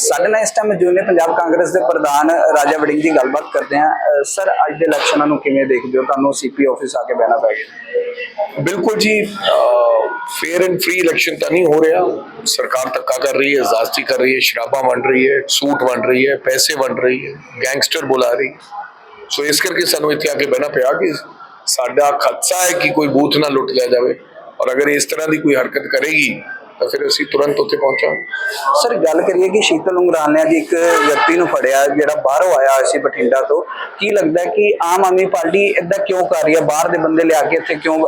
ਸਾਡੇ ਨਾਲ ਇਸ ਟਾਈਮ ਮੌਜੂਦ ਪੰਜਾਬ ਕਾਂਗਰਸ ਦੇ ਪ੍ਰਧਾਨ ਰਾਜਾ ਵੜਿੰਗ ਦੀ ਗੱਲਬਾਤ ਕਰਦੇ ਹਾਂ। ਸਰ, ਅੱਜ ਦੇ ਇਲੈਕਸ਼ਨਾਂ ਨੂੰ ਕਿਵੇਂ ਦੇਖਦੇ ਹੋ? ਤੁਹਾਨੂੰ ਸੀਪੀ ਆਫਿਸ ਆ ਕੇ ਬਹਿਣਾ ਪੈ ਗਿਆ। ਬਿਲਕੁਲ ਜੀ ਫੇਅਰ ਐਂਡ ਫ੍ਰੀ ਇਲੈਕਸ਼ਨ ਤਾਂ ਨਹੀਂ ਹੋ ਰਿਹਾ। ਸਰਕਾਰ ਧੱਕਾ ਕਰ ਰਹੀ ਹੈ, ਜ਼ਾਸਤੀ ਕਰ ਰਹੀ ਹੈ, ਸ਼ਰਾਬਾਂ ਵੰਡ ਰਹੀ ਹੈ, ਸੂਟ ਵੰਡ ਰਹੀ ਹੈ, ਪੈਸੇ ਵੰਡ ਰਹੀ ਹੈ, ਗੈਂਗਸਟਰ ਬੁਲਾ ਰਹੀ ਸੋ ਇਸ ਕਰਕੇ ਸਾਨੂੰ ਇੱਥੇ ਆ ਕੇ ਬਹਿਣਾ ਪਿਆ ਕਿ ਸਾਡਾ ਖਦਸ਼ਾ ਹੈ ਕਿ ਕੋਈ ਬੂਥ ਨਾ ਲੁੱਟ ਲਿਆ ਜਾਵੇ। ਔਰ ਅਗਰ ਇਸ ਤਰ੍ਹਾਂ ਦੀ ਕੋਈ ਹਰਕਤ ਕਰੇਗੀ ਤਾਂ ਫਿਰ ਅਸੀਂ ਤੁਰੰਤ ਉੱਥੇ ਪਹੁੰਚਾਂਗੇ। ਸਰ ਗੱਲ ਕਰੀਏ ਕਿ ਸ਼ੀਤਲ ਉਂਗਰਾਲ ਨੇ ਅੱਜ ਇੱਕ ਵਿਅਕਤੀ ਨੂੰ ਫੜਿਆ ਜਿਹੜਾ ਬਾਹਰੋਂ ਆਇਆ ਸੀ ਬਠਿੰਡਾ ਤੋਂ। ਕੀ ਲੱਗਦਾ ਕਿ ਆਮ ਆਦਮੀ ਪਾਰਟੀ ਇਦਾਂ ਕਿਉਂ ਕਰ ਰਹੀ ਹੈ? ਬਾਹਰ ਦੇ ਬੰਦੇ ਲਿਆ ਕੇ ਇੱਥੇ ਕਿਉਂ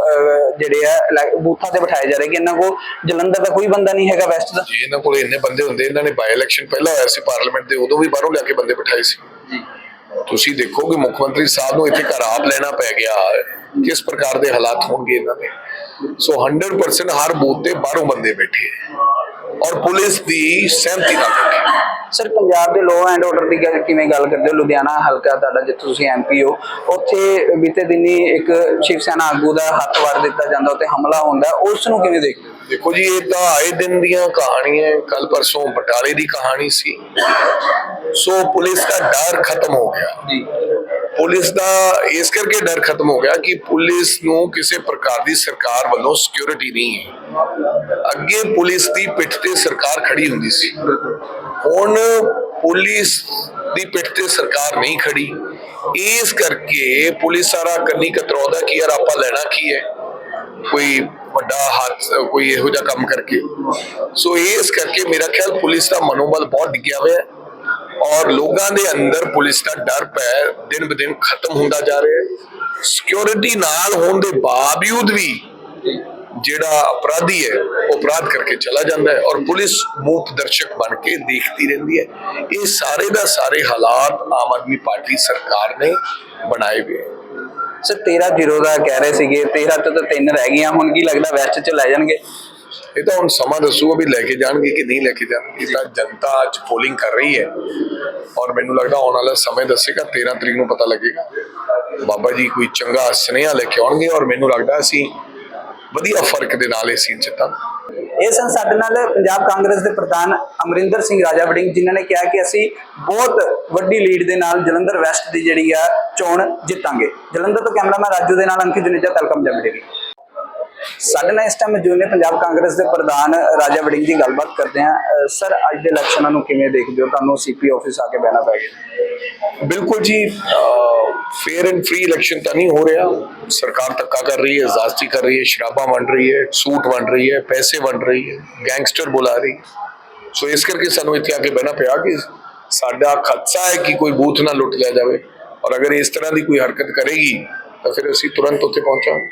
ਜਿਹੜੇ ਆ ਬੂਥਾਂ ਤੇ ਬਿਠਾਏ ਜਾ ਰਹੇ ਕਿ ਇਹਨਾਂ ਕੋਲ ਜਲੰਧਰ ਦਾ ਕੋਈ ਬੰਦਾ ਨਹੀਂ ਹੈਗਾ ਵੈਸਟ ਦਾ? ਜੇ ਇਹਨਾਂ ਕੋਲ ਇੰਨੇ ਬੰਦੇ ਹੁੰਦੇ ਇਹਨਾਂ ਨੇ ਬਾਈ ਇਲੈਕਸ਼ਨ ਪਹਿਲਾਂ ਹੋਇਆ ਸੀ ਪਾਰਲੀਮੈਂਟ ਦੇ ਉਦੋਂ ਵੀ ਬਾਹਰੋਂ ਲਿਆ ਕੇ ਬੰਦੇ ਬਿਠਾਏ ਸੀ। ਜੀ। ਤੁਸੀਂ ਦੇਖੋ ਕਿ ਮੁੱਖ ਮੰਤਰੀ ਸਾਹਿਬ ਨੂੰ ਇੱਥੇ ਘਰ ਆਪ ਲੈਣਾ ਪੈ ਗਿਆ। ਕਿਸ ਪ੍ਰਕਾਰ ਦੇ ਹਾਲਾਤ ਹੋਣਗੇ ਇਹਨਾਂ ਦੇ? ਸੋ 100% ਹਰ ਬੂਥ ਤੇ ਬਾਹਰੋਂ ਬੰਦੇ ਬੈਠੇ ਔਰ ਪੁਲਿਸ ਦੀ ਸਹਿਮਤੀ ਨਾਲ ਬੈਠੇ ਸਰ ਪੰਜਾਬ ਦੇ ਲੋਅ ਐਂਡ ਆਰਡਰ ਦੀ ਗੱਲ ਕਿਵੇਂ ਗੱਲ ਕਰਦੇ ਹੋ? ਲੁਧਿਆਣਾ ਹਲਕਾ ਤੁਹਾਡਾ ਜਿੱਥੇ ਤੁਸੀਂ ਐਮਪੀ ਹੋ ਉੱਥੇ ਬੀਤੇ ਦਿਨੀ ਇੱਕ ਸ਼ਿਵ ਸੈਨਾ ਆਗੂ ਦਾ ਹੱਥ ਵੜ ਦਿੱਤਾ ਜਾਂਦਾ ਉੱਤੇ ਹਮਲਾ ਹੁੰਦਾ ਉਸ ਨੂੰ ਕਿਵੇਂ ਦੇਖਦੇ ਦੇਖੋ ਜੀ ਇਹ ਤਾਂ ਆਏ ਦਿਨ ਦੀਆਂ ਕਹਾਣੀਆਂ ਕੱਲ ਪਰਸੋਂ ਬਟਾਲੇ ਦੀ ਕਹਾਣੀ ਸੀ। ਸੋ ਪੁਲਿਸ ਦਾ ਡਰ ਖਤਮ ਹੋ ਗਿਆ। ਜੀ। ਪੁਲਿਸ ਦਾ ਇਸ ਕਰਕੇ ਡਰ ਖਤਮ ਹੋ ਗਿਆ ਕਿ ਪੁਲਿਸ ਨੂੰ ਕਿਸੇ ਪ੍ਰਕਾਰ ਦੀ ਸਰਕਾਰ ਵੱਲੋਂ ਸਿਕਿਉਰਿਟੀ ਨਹੀਂ ਹੈ। ਅੱਗੇ ਪੁਲਿਸ ਦੀ ਪਿੱਠ ਤੇ ਸਰਕਾਰ ਖੜੀ ਹੁੰਦੀ ਸੀ। ਹੁਣ ਪੁਲਿਸ ਦੀ ਪਿੱਠ ਤੇ ਸਰਕਾਰ ਨਹੀਂ ਖੜੀ। ਇਸ ਕਰਕੇ ਪੁਲਿਸ ਸਾਰਾ ਕੰਨੀ ਕਤਰਾਉਂਦਾ ਕਿ ਯਾਰ ਆਪਾਂ ਲੈਣਾ ਕੀ ਹੈ? ਕੋਈ ਵੱਡਾ ਹੱਥ ਕੋਈ ਇਹੋ ਜਿਹਾ ਕੰਮ ਕਰਕੇ। ਸੋ ਇਸ ਕਰਕੇ ਮੇਰਾ ਖਿਆਲ ਪੁਲਿਸ ਦਾ ਮਨੋਬਲ ਬਹੁਤ ਡਿੱਗਿਆ ਹੋਇਆ ਹੈ। ਔਰ ਲੋਕਾਂ ਦੇ ਅੰਦਰ ਪੁਲਿਸ ਦਾ ਡਰ ਪੈ ਦਿਨ ਬ ਦਿਨ ਖਤਮ ਹੁੰਦਾ ਜਾ ਰਿਹਾ ਹੈ। ਸਿਕਿਉਰਿਟੀ ਨਾਲ ਹੋਣ ਦੇ ਬਾਵਜੂਦ ਵੀ ਜਿਹੜਾ ਅਪਰਾਧੀ ਹੈ ਉਹ ਅਪਰਾਧ ਕਰਕੇ ਚਲਾ ਜਾਂਦਾ ਹੈ ਔਰ ਪੁਲਿਸ ਮੂਕ ਦਰਸ਼ਕ ਬਣ ਕੇ ਦੇਖਦੀ ਰਹਿੰਦੀ ਹੈ। ਇਹ ਸਾਰੇ ਦਾ ਸਾਰੇ ਹਾਲਾਤ ਆਮ ਆਦਮੀ ਪਾਰਟੀ ਸਰਕਾਰ ਨੇ ਬਣਾਏ ਹੋਏ ਸਰ 13 ਜ਼ੀਰੋ ਦਾ ਕਹਿ ਰਹੇ ਸੀਗੇ 13 ਤੋਂ ਤਾਂ ਤਿੰਨ ਰਹਿ ਗਈਆਂ ਹੁਣ ਕੀ ਲੱਗਦਾ ਵੈਸਟ ਚ ਲੈ ਜਾਣਗੇ? ਇਹ ਤਾਂ ਹੁਣ ਸਮਾਂ ਦੱਸੂਗਾ ਵੀ ਲੈ ਕੇ ਜਾਣਗੇ ਕਿ ਨਹੀਂ ਲੈ ਕੇ ਜਾਣਗੇ। ਤਾਂ ਜਨਤਾ ਅੱਜ ਪੋਲਿੰਗ ਕਰ ਰਹੀ ਹੈ ਔਰ ਮੈਨੂੰ ਲੱਗਦਾ ਆਉਣ ਵਾਲਾ ਸਮੇਂ ਦੱਸੇਗਾ 13 ਤਰੀਕ ਨੂੰ ਪਤਾ ਲੱਗੇਗਾ। ਬਾਬਾ ਜੀ ਕੋਈ ਚੰਗਾ ਸੁਨੇਹਾ ਲੈ ਕੇ ਆਉਣਗੇ ਔਰ ਮੈਨੂੰ ਲੱਗਦਾ ਅਸੀਂ ਵਧੀਆ ਫ਼ਰਕ ਦੇ ਨਾਲ ਇਹ ਸੀਟ ਇਹ ਸਨ ਸਾਡੇ ਨਾਲ ਪੰਜਾਬ ਕਾਂਗਰਸ ਦੇ ਪ੍ਰਧਾਨ ਅਮਰਿੰਦਰ ਸਿੰਘ ਰਾਜਾ ਵੜਿੰਗ ਜਿਨ੍ਹਾਂ ਨੇ ਕਿਹਾ ਕਿ ਅਸੀਂ ਬਹੁਤ ਵੱਡੀ ਲੀਡ ਦੇ ਨਾਲ ਜਲੰਧਰ ਵੈਸਟ ਦੀ ਜਿਹੜੀ ਆ ਚੋਣ ਜਿੱਤਾਂਗੇ। ਜਲੰਧਰ ਤੋਂ ਕੈਮਰਾਮੈਨ ਰਾਜੂ ਦੇ ਨਾਲ ਅੰਕਿਤ ਜੁਨੇਜਾ ਤਲਕਮ ਜਮੜੇਗੀ ਸਾਡੇ ਨਾਲ ਇਸ ਟਾਈਮ ਮੌਜੂਦ ਨੇ ਪੰਜਾਬ ਕਾਂਗਰਸ ਦੇ ਪ੍ਰਧਾਨ ਰਾਜਾ ਵੜਿੰਗ ਦੀ ਗੱਲਬਾਤ ਕਰਦੇ ਹਾਂ। ਸਰ ਅੱਜ ਦੇ ਇਲੈਕਸ਼ਨਾਂ ਨੂੰ ਕਿਵੇਂ ਦੇਖਦੇ ਹੋ? ਤੁਹਾਨੂੰ ਸੀਪੀ ਆਫਿਸ ਆ ਕੇ ਬਹਿਣਾ ਪੈ ਗਿਆ। ਬਿਲਕੁਲ ਜੀ ਫੇਅਰ ਐਂਡ ਫ੍ਰੀ ਇਲੈਕਸ਼ਨ ਤਾਂ ਨਹੀਂ ਹੋ ਰਿਹਾ। ਸਰਕਾਰ ਧੱਕਾ ਕਰ ਰਹੀ ਹੈ ਜ਼ਾਸਤੀ ਕਰ ਰਹੀ ਹੈ, ਸ਼ਰਾਬਾਂ ਵੰਡ ਰਹੀ ਹੈ, ਸੂਟ ਵੰਡ ਰਹੀ ਹੈ, ਪੈਸੇ ਵੰਡ ਰਹੀ ਹੈ ਗੈਂਗਸਟਰ ਬੁਲਾ ਰਹੀ ਸੋ ਇਸ ਕਰਕੇ ਸਾਨੂੰ ਇੱਥੇ ਆ ਕੇ ਬਹਿਣਾ ਪਿਆ ਕਿ ਸਾਡਾ ਖਦਸ਼ਾ ਹੈ ਕਿ ਕੋਈ ਬੂਥ ਨਾ ਲੁੱਟ ਲਿਆ ਜਾਵੇ। ਔਰ ਅਗਰ ਇਸ ਤਰ੍ਹਾਂ ਦੀ ਕੋਈ ਹਰਕਤ ਕਰੇਗੀ ਤਾਂ ਫਿਰ ਅਸੀਂ ਤੁਰੰਤ ਉੱਥੇ ਪਹੁੰਚਾਂਗੇ।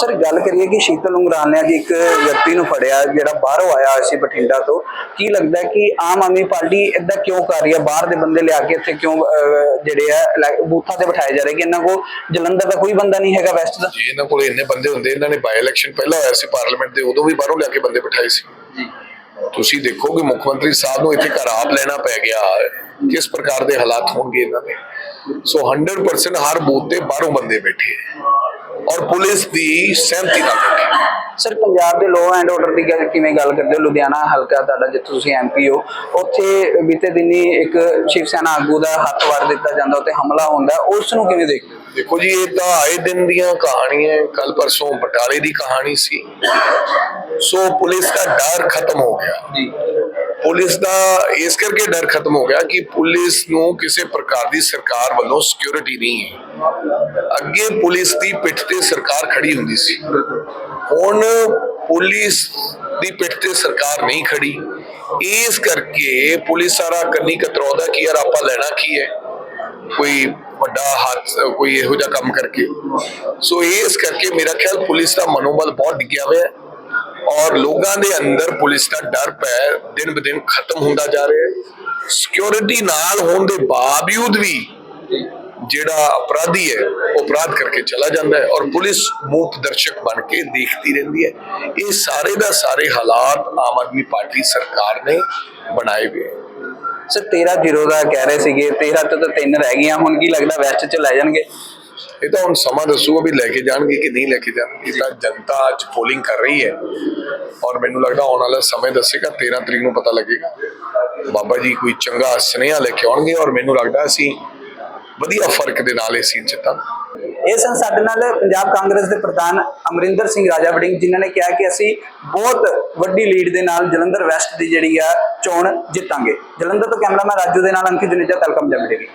ਸਰ ਗੱਲ ਕਰੀਏ ਕਿ ਸ਼ੀਤਲ ਉਂਗਰਾਲ ਨੇ ਅੱਜ ਇੱਕ ਵਿਅਕਤੀ ਨੂੰ ਫੜਿਆ ਜਿਹੜਾ ਬਾਹਰੋਂ ਆਇਆ ਹੋਇਆ ਸੀ ਬਠਿੰਡਾ ਤੋਂ ਕੀ ਲੱਗਦਾ ਕਿ ਆਮ ਆਦਮੀ ਪਾਰਟੀ ਇਦਾਂ ਕਿਉਂ ਕਰ ਰਹੀ ਹੈ? ਬਾਹਰ ਦੇ ਬੰਦੇ ਲਿਆ ਕੇ ਇੱਥੇ ਕਿਉਂ ਜਿਹੜੇ ਆ ਬੂਥਾਂ ਤੇ ਬਿਠਾਏ ਜਾ ਰਹੇ ਕਿ ਇਹਨਾਂ ਕੋਲ ਜਲੰਧਰ ਦਾ ਕੋਈ ਬੰਦਾ ਨਹੀਂ ਹੈਗਾ ਵੈਸਟ ਦਾ? ਜੇ ਇਹਨਾਂ ਕੋਲ ਇੰਨੇ ਬੰਦੇ ਹੁੰਦੇ ਇਹਨਾਂ ਨੇ ਬਾਈ ਇਲੈਕਸ਼ਨ ਪਹਿਲਾਂ ਹੋਇਆ ਸੀ ਪਾਰਲੀਮੈਂਟ ਦੇ ਉਦੋਂ ਵੀ ਬਾਹਰੋਂ ਲਿਆ ਕੇ ਬੰਦੇ ਬਿਠਾਏ ਸੀ। ਜੀ। ਤੁਸੀਂ ਦੇਖੋ ਕਿ ਮੁੱਖ ਮੰਤਰੀ ਸਾਹਿਬ ਨੂੰ ਇੱਥੇ ਘਰ ਆਪ ਲੈਣਾ ਪੈ ਗਿਆ। ਕਿਸ ਪ੍ਰਕਾਰ ਦੇ ਹਾਲਾਤ ਹੋਣਗੇ ਇਹਨਾਂ ਦੇ। ਸੋ 100% ਹਰ ਬੂਥ ਤੇ ਬਾਹਰੋਂ ਬੰਦੇ ਬੈਠੇ ਔਰ ਪੁਲਿਸ ਦੀ ਸਹਿਮਤੀ ਨਾਲ ਬੈਠੇ ਸਰ ਪੰਜਾਬ ਦੇ ਲੋਅ ਐਂਡ ਆਰਡਰ ਦੀ ਗੱਲ ਕਿਵੇਂ ਗੱਲ ਕਰਦੇ ਹੋ? ਲੁਧਿਆਣਾ ਹਲਕਾ ਤੁਹਾਡਾ ਜਿੱਥੇ ਤੁਸੀਂ ਐਮਪੀ ਹੋ ਉੱਥੇ ਬੀਤੇ ਦਿਨੀ ਇੱਕ ਸ਼ਿਵ ਸੈਨਾ ਆਗੂ ਦਾ ਹੱਥ ਵੜ ਦਿੱਤਾ ਜਾਂਦਾ ਉੱਤੇ ਹਮਲਾ ਹੁੰਦਾ ਹੈ, ਉਸ ਨੂੰ ਕਿਵੇਂ ਦੇਖਦੇ ਹੋ? ਦੇਖੋ ਜੀ ਇਹ ਤਾਂ ਆਏ ਦਿਨ ਦੀਆਂ ਕਹਾਣੀਆਂ ਕੱਲ ਪਰਸੋਂ ਬਟਾਲੇ ਦੀ ਕਹਾਣੀ ਸੀ। ਸੋ ਪੁਲਿਸ ਦਾ ਡਰ ਖਤਮ ਹੋ ਗਿਆ। ਜੀ। ਪੁਲਿਸ ਦਾ ਇਸ ਕਰਕੇ ਡਰ ਖਤਮ ਹੋ ਗਿਆ ਕਿ ਪੁਲਿਸ ਨੂੰ ਕਿਸੇ ਪ੍ਰਕਾਰ ਦੀ ਸਰਕਾਰ ਵੱਲੋਂ ਸਿਕਿਉਰਿਟੀ ਨਹੀਂ ਹੈ। ਅੱਗੇ ਪੁਲਿਸ ਦੀ ਪਿੱਠ ਤੇ ਸਰਕਾਰ ਖੜੀ ਹੁੰਦੀ ਸੀ। ਹੁਣ ਪੁਲਿਸ ਦੀ ਪਿੱਠ ਤੇ ਸਰਕਾਰ ਨਹੀਂ ਖੜੀ। ਇਸ ਕਰਕੇ ਪੁਲਿਸ ਸਾਰਾ ਕੰਨੀ ਕਤਰਾਉਂਦਾ ਕਿ ਯਾਰ ਆਪਾਂ ਲੈਣਾ ਕੀ ਹੈ? ਕੋਈ ਵੱਡਾ ਹੱਥ ਕੋਈ ਇਹੋ ਜਿਹਾ ਕੰਮ ਕਰਕੇ। ਸੋ ਇਸ ਕਰਕੇ ਮੇਰਾ ਖਿਆਲ ਪੁਲਿਸ ਦਾ ਮਨੋਬਲ ਬਹੁਤ ਡਿੱਗਿਆ ਹੋਇਆ ਹੈ ਔਰ ਲੋਕਾਂ ਦੇ ਅੰਦਰ ਪੁਲਿਸ ਦਾ ਡਰ ਪੈ ਦਿਨ ਬ ਖਤਮ ਹੁੰਦਾ ਜਾ ਰਿਹਾ ਹੈ। ਸਿਕਿਉਰਿਟੀ ਨਾਲ ਹੋਣ ਦੇ ਬਾਵਜੂਦ ਵੀ ਜਿਹੜਾ ਅਪਰਾਧੀ ਹੈ, ਉਹ ਅਪਰਾਧ ਕਰਕੇ ਚਲਾ ਜਾਂਦਾ ਹੈ ਔਰ ਪੁਲਿਸ ਮੂਕ ਦਰਸ਼ਕ ਬਣ ਕੇ ਦੇਖਦੀ ਰਹਿੰਦੀ ਹੈ। ਇਹ ਸਾਰੇ ਦਾ ਸਾਰੇ ਹਾਲਾਤ ਆਮ ਆਦਮੀ ਪਾਰਟੀ ਸਰਕਾਰ ਨੇ ਬਣਾਏ ਹੋਏ ਸਰ 13 ਜ਼ੀਰੋ ਦਾ ਕਹਿ ਰਹੇ ਸੀਗੇ 13 ਤੋਂ ਤਾਂ ਤਿੰਨ ਰਹਿ ਗਈਆਂ, ਹੁਣ ਕੀ ਲੱਗਦਾ ਵੈਸਟ ਚ ਲੈ ਜਾਣਗੇ? ਇਹ ਤਾਂ ਹੁਣ ਸਮਾਂ ਦੱਸੂਗਾ ਵੀ ਲੈ ਕੇ ਜਾਣਗੇ ਕਿ ਨਹੀਂ ਲੈ ਕੇ ਜਾਣਗੇ। ਤਾਂ ਜਨਤਾ ਅੱਜ ਪੋਲਿੰਗ ਕਰ ਰਹੀ ਹੈ ਔਰ ਮੈਨੂੰ ਲੱਗਦਾ ਆਉਣ ਵਾਲਾ ਸਮੇਂ ਦੱਸੇਗਾ 13 ਤਰੀਕ ਨੂੰ ਪਤਾ ਲੱਗੇਗਾ। ਬਾਬਾ ਜੀ ਕੋਈ ਚੰਗਾ ਸੁਨੇਹਾ ਲੈ ਕੇ ਆਉਣਗੇ ਔਰ ਮੈਨੂੰ ਲੱਗਦਾ ਅਸੀਂ ਵਧੀਆ ਫ਼ਰਕ ਦੇ ਨਾਲ ਇਹ ਸੀਟ ਜਿੱਤਾਂਗੇ ਇਹ ਸਨ ਸਾਡੇ ਨਾਲ ਪੰਜਾਬ ਕਾਂਗਰਸ ਦੇ ਪ੍ਰਧਾਨ ਅਮਰਿੰਦਰ ਸਿੰਘ ਰਾਜਾ ਵੜਿੰਗ ਜਿਨ੍ਹਾਂ ਨੇ ਕਿਹਾ ਕਿ ਅਸੀਂ ਬਹੁਤ ਵੱਡੀ ਲੀਡ ਦੇ ਨਾਲ ਜਲੰਧਰ ਵੈਸਟ ਦੀ ਜਿਹੜੀ ਆ ਚੋਣ ਜਿੱਤਾਂਗੇ। ਜਲੰਧਰ ਤੋਂ ਕੈਮਰਾਮੈਨ ਰਾਜੂ ਦੇ ਨਾਲ ਅੰਕਿਤ ਜੁਨੇਜਾ ਤਲਕਮ ਜਮੜੇਗੀ